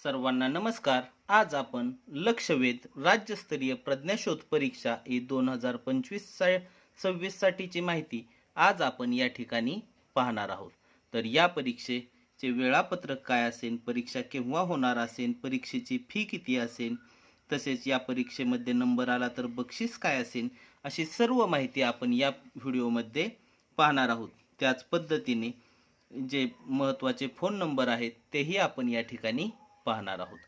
सर्वांना नमस्कार. आज आपण लक्षवेध राज्यस्तरीय प्रज्ञाशोध परीक्षा ही दोन हजार पंचवीस सा सव्वीससाठीची माहिती आज आपण या ठिकाणी पाहणार आहोत. तर या परीक्षेचे वेळापत्रक काय असेल परीक्षा केव्हा होणार असेल परीक्षेची फी किती असेल तसेच या परीक्षेमध्ये नंबर आला तर बक्षीस काय असेल अशी सर्व माहिती आपण या व्हिडिओमध्ये पाहणार आहोत. त्याच पद्धतीने जे महत्त्वाचे फोन नंबर आहेत तेही आपण या ठिकाणी पाहणार आहोत.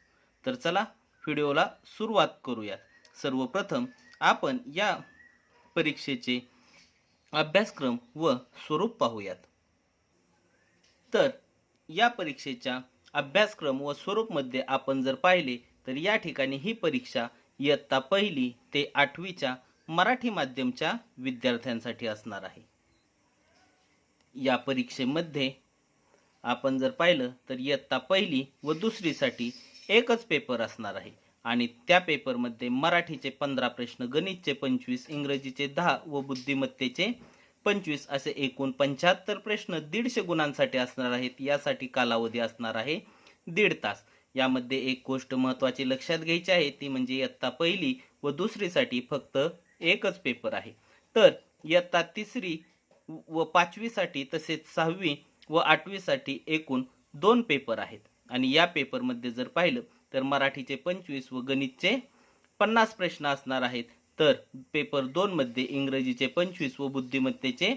तर चला व्हिडिओला सुरुवात करूयात. सर्वप्रथम आपण या परीक्षेचे अभ्यासक्रम व स्वरूप पाहूयात. तर या परीक्षेच्या अभ्यासक्रम व स्वरूपमध्ये आपण जर पाहिले तर या ठिकाणी ही परीक्षा इयत्ता पहिली ते आठवीच्या मराठी माध्यमच्या विद्यार्थ्यांसाठी असणार आहे. या परीक्षेमध्ये आपण जर पाहिलं तर इयत्ता पहिली व दुसरीसाठी एकच पेपर असणार आहे. आणि त्या पेपरमध्ये मराठीचे पंधरा प्रश्न गणितचे पंचवीस इंग्रजीचे दहा व बुद्धिमत्तेचे पंचवीस असे एकूण पंच्याहत्तर प्रश्न दीडशे गुणांसाठी असणार आहेत. यासाठी कालावधी असणार आहे दीड तास. यामध्ये एक गोष्ट महत्त्वाची लक्षात घ्यायची आहे ती म्हणजे इयत्ता पहिली व दुसरीसाठी फक्त एकच पेपर आहे. तर इयत्ता तिसरी व पाचवीसाठी तसेच सहावी व आठवीसाठी एकूण दोन पेपर आहेत. आणि या पेपरमध्ये जर पाहिलं तर मराठीचे पंचवीस व गणितचे पन्नास प्रश्न असणार आहेत. तर पेपर दोनमध्ये इंग्रजीचे पंचवीस व बुद्धिमत्तेचे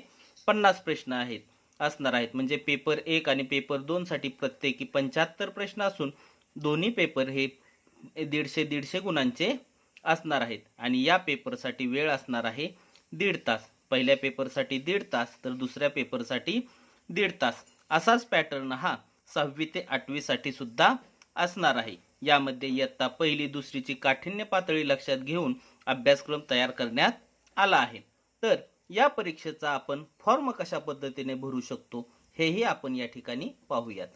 पन्नास प्रश्न आहेत असणार आहेत. म्हणजे पेपर एक आणि पेपर दोनसाठी प्रत्येकी पंच्याहत्तर प्रश्न असून दोन्ही पेपर हे दीडशे दीडशे गुणांचे असणार आहेत. आणि या पेपरसाठी वेळ असणार आहे दीड तास. पहिल्या पेपरसाठी दीड तास तर दुसऱ्या पेपरसाठी दीड तास. असाच पॅटर्न हा सहावी ते आठवीसाठी सुद्धा असणार आहे. यामध्ये इयत्ता पहिली दुसरीची काठिण्य पातळी लक्षात घेऊन अभ्यासक्रम तयार करण्यात आला आहे. तर या परीक्षेचा आपण फॉर्म कशा पद्धतीने भरू शकतो हेही आपण या ठिकाणी पाहूयात.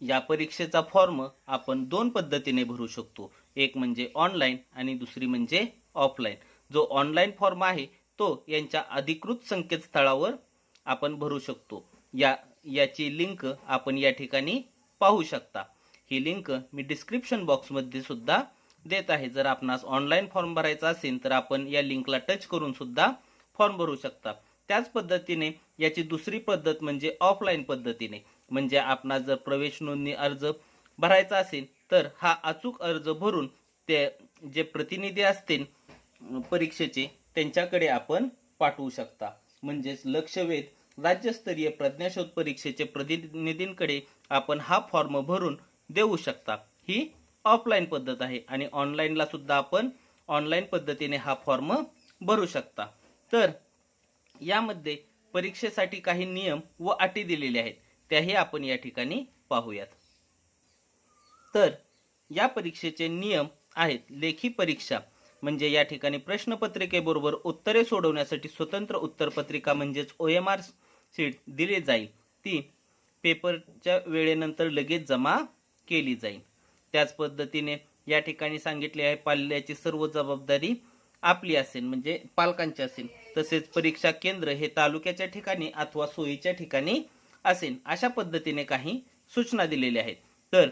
या परीक्षेचा फॉर्म आपण दोन पद्धतीने भरू शकतो. एक म्हणजे ऑनलाईन आणि दुसरी म्हणजे ऑफलाईन जो ऑनलाईन फॉर्म आहे तो यांच्या अधिकृत संकेतस्थळावर आपण भरू शकतो. या याची लिंक आपण या ठिकाणी पाहू शकता. ही लिंक मी डिस्क्रिप्शन बॉक्समध्ये सुद्धा देत आहे. जर आपणास ऑनलाईन फॉर्म भरायचा असेल तर आपण या लिंकला टच करून सुद्धा फॉर्म भरू शकता. त्याच पद्धतीने याची दुसरी पद्धत म्हणजे ऑफलाईन पद्धतीने. म्हणजे आपणास जर प्रवेश नोंदणी अर्ज भरायचा असेल तर हा अचूक अर्ज भरून ते जे प्रतिनिधी असतील परीक्षेचे त्यांच्याकडे आपण पाठवू शकता. म्हणजेच लक्षवेध राज्यस्तरीय प्रज्ञाशोध परीक्षेचे प्रतिनिधींकडे आपण हा फॉर्म भरून देऊ शकता. ही ऑफलाईन पद्धत आहे आणि ऑनलाईनला सुद्धा आपण ऑनलाईन पद्धतीने हा फॉर्म भरू शकता. तर यामध्ये परीक्षेसाठी काही नियम व अटी दिलेल्या आहेत. त्याही आपण या ठिकाणी पाहूयात. तर या परीक्षेचे नियम आहेत. लेखी परीक्षा म्हणजे या ठिकाणी प्रश्नपत्रिकेबरोबर उत्तरे सोडवण्यासाठी स्वतंत्र उत्तरपत्रिका म्हणजेच ओ एम आर सीट दिली जाईल. ती पेपरच्या वेळेनंतर लगेच जमा केली जाईल. त्याच पद्धतीने या ठिकाणी सांगितले आहे पाल्याची सर्व जबाबदारी आपली असेल म्हणजे पालकांची असेल. तसेच परीक्षा केंद्र हे तालुक्याच्या ठिकाणी अथवा सोयीच्या ठिकाणी असेल अशा पद्धतीने काही सूचना दिलेल्या आहेत. तर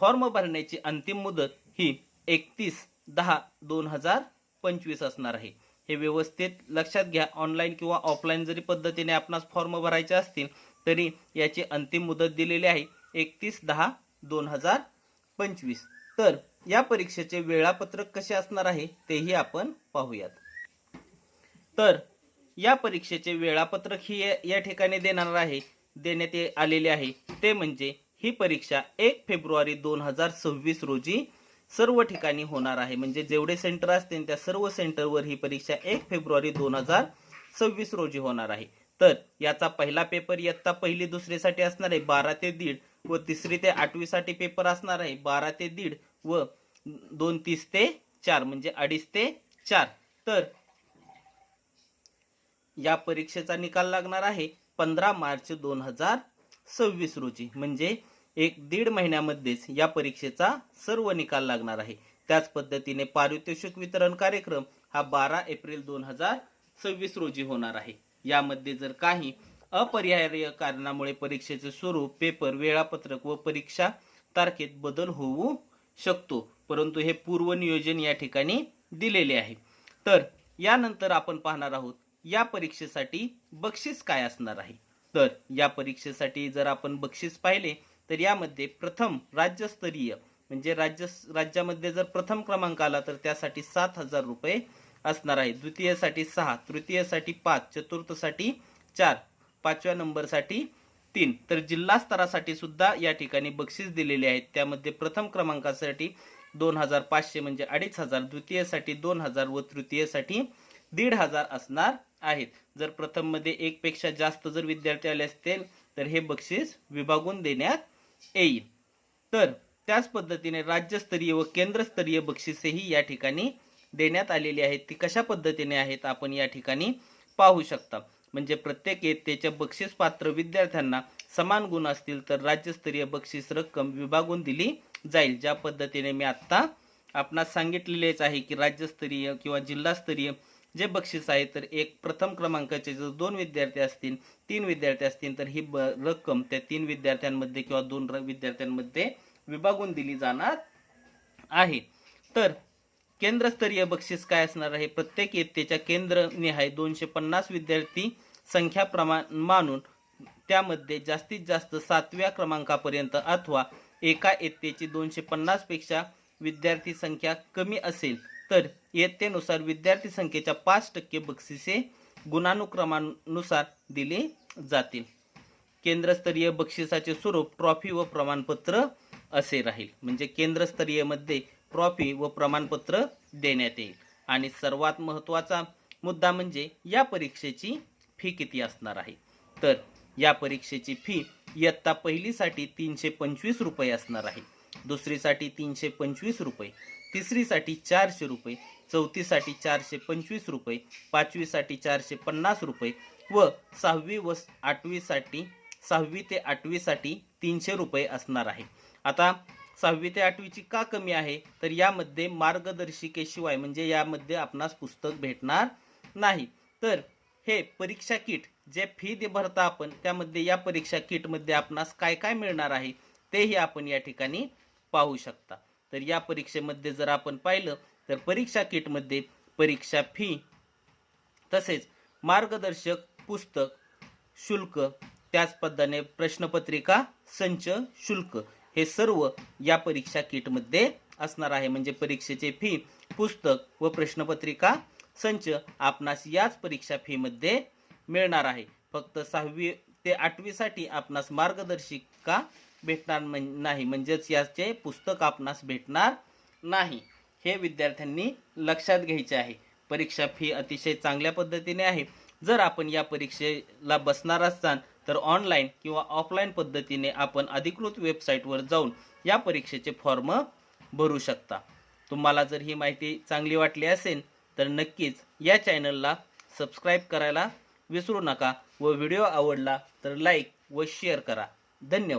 फॉर्म भरण्याची अंतिम मुदत ही एकतीस दहा दोन हजार पंचवीस असणार आहे. हे व्यवस्थित लक्षात घ्या. ऑनलाईन किंवा ऑफलाईन जरी पद्धतीने आपणास फॉर्म भरायचे असतील तरी याची अंतिम मुदत दिलेली आहे. एकतीस दहा दोन हजार पंचवीस. तर या परीक्षेचे वेळापत्रक कसे असणार आहे तेही आपण पाहूयात. तर या परीक्षेचे वेळापत्रक ही या- ठिकाणी देणार आहे देण्यात ये- आलेले आहे. ते म्हणजे ही परीक्षा एक फेब्रुवारी दोन हजार सव्वीस रोजी सर्व ठिकाणी होणार आहे. म्हणजे जेवढे सेंटर असतील त्या सर्व सेंटरवर ही परीक्षा एक फेब्रुवारी दोन हजार सव्वीस रोजी होणार आहे. तर याचा पहिला पेपर इयत्ता पहिली दुसरीसाठी असणार आहे बारा ते दीड. व तिसरी ते आठवीसाठी पेपर असणार आहे बारा ते दीड. व दोन तीस ते चार म्हणजे अडीच ते चार. तर या परीक्षेचा निकाल लागणार आहे पंधरा मार्च दोन हजार सव्वीस रोजी. म्हणजे एक दीड महिन्यामध्येच या परीक्षेचा सर्व निकाल लागणार आहे. त्याच पद्धतीने पारितोषिक वितरण कार्यक्रम हा बारा एप्रिल दोन हजार सव्वीस रोजी होणार आहे. यामध्ये जर काही अपरिहार्य कारणामुळे परीक्षेचे स्वरूप पेपर वेळापत्रक व परीक्षा तारखेत बदल होऊ शकतो परंतु हे पूर्वनियोजन या ठिकाणी दिलेले आहे. तर यानंतर आपण पाहणार आहोत या परीक्षेसाठी बक्षीस काय असणार आहे? तर या परीक्षेसाठी जर आपण बक्षीस पाहिले तर यामध्ये प्रथम राज्यस्तरीय म्हणजे राज्य राज्यामध्ये जर प्रथम क्रमांक आला तर त्यासाठी सात हजार रुपये असणार आहे. द्वितीयसाठी सहा तृतीयसाठी पाच चतुर्थसाठी चार पाचव्या नंबरसाठी तीन. तर जिल्हा स्तरासाठी सुद्धा या ठिकाणी बक्षीस दिलेले आहेत त्यामध्ये प्रथम क्रमांकासाठी दोन हजार पाचशे म्हणजे अडीच हजार द्वितीयसाठी दोन हजार व तृतीयसाठी दीड हजार असणार आहेत. जर प्रथममध्ये एकपेक्षा जास्त जर विद्यार्थी आले असतील तर हे बक्षीस विभागून देण्यात येईल. तर त्याच पद्धतीने राज्यस्तरीय व केंद्रस्तरीय बक्षिसेही या ठिकाणी देण्यात आलेली आहेत. ती कशा पद्धतीने आहेत आपण या ठिकाणी पाहू शकता. म्हणजे प्रत्येक येत्याच्या बक्षीस पात्र विद्यार्थ्यांना समान गुण असतील तर राज्यस्तरीय बक्षीस रक्कम विभागून दिली जाईल. ज्या पद्धतीने मी आत्ता आपणास सांगितलेलेच आहे की राज्यस्तरीय किंवा जिल्हास्तरीय जे बक्षीस आहे तर एक प्रथम क्रमांकाचे जर दोन विद्यार्थी असतील तीन विद्यार्थी असतील तर ही ब रक्कम त्या तीन विद्यार्थ्यांमध्ये किंवा दोन विद्यार्थ्यांमध्ये विभागून दिली जाणार आहे. तर केंद्रस्तरीय बक्षीस काय असणार आहे? प्रत्येक इयत्तेच्या केंद्रनिहाय दोनशे पन्नास विद्यार्थी संख्या प्रमाण मानून त्यामध्ये जास्तीत जास्त सातव्या क्रमांकापर्यंत अथवा एका इयत्तेची दोनशे पन्नासपेक्षा विद्यार्थी संख्या कमी असेल तर इयत्तेनुसार विद्यार्थी संख्येच्या पाच टक्के बक्षिसे गुणानुक्रमानुसार दिली जातील. केंद्रस्तरीय बक्षिसाचे स्वरूप ट्रॉफी व प्रमाणपत्र असे राहील. म्हणजे केंद्रस्तरीयमध्ये ट्रॉफी व प्रमाणपत्र देण्यात येईल. आणि सर्वात महत्त्वाचा मुद्दा म्हणजे या परीक्षेची फी किती असणार आहे? तर या परीक्षेची फी इयत्ता पहिलीसाठी तीनशे पंचवीस रुपये असणार आहे. दुसरीसाठी तीनशे पंचवीस रुपये. तिसरीसाठी चारशे रुपये चौथीसाठी चारशे पंचवीस रुपये पाचवीसाठी चारशे पन्नास रुपये व सहावी व आठवीसाठी सहावी ते आठवीसाठी तीनशे रुपये असणार आहे. आता सहावी ते आठवीची का कमी आहे? तर यामध्ये मार्गदर्शिकेशिवाय म्हणजे यामध्ये आपणास पुस्तक भेटणार नाही. तर हे परीक्षा किट जे फी दे भरता आपण त्यामध्ये या परीक्षा किटमध्ये आपणास काय काय मिळणार आहे तेही आपण या ठिकाणी पाहू शकता. तर या परीक्षेमध्ये जर आपण पाहिलं तर परीक्षा किटमध्ये परीक्षा फी तसेच मार्गदर्शक पुस्तक शुल्क त्याच पद्धतीने प्रश्नपत्रिका संच शुल्क हे सर्व या परीक्षा किटमध्ये असणार आहे. म्हणजे परीक्षेचे फी पुस्तक व प्रश्नपत्रिका संच आपणास याच परीक्षा फीमध्ये मिळणार आहे. फक्त सहावी ते आठवीसाठी आपणास मार्गदर्शिका भेटणार नाही. म्हणजेच याचे पुस्तक आपणास भेटणार नाही. हे विद्यार्थ्यांनी लक्षात घ्यायचे आहे. परीक्षा फी अतिशय चांगल्या पद्धतीने आहे. जर आपण या परीक्षेला बसणार असाल तर ऑनलाईन किंवा ऑफलाईन पद्धतीने आपण अधिकृत वेबसाईटवर जाऊन या परीक्षेचे फॉर्म भरू शकता. तुम्हाला जर ही माहिती चांगली वाटली असेल तर नक्कीच या चॅनलला सबस्क्राईब करायला विसरू नका व व्हिडिओ आवडला तर लाईक व शेअर करा. धन्यवाद.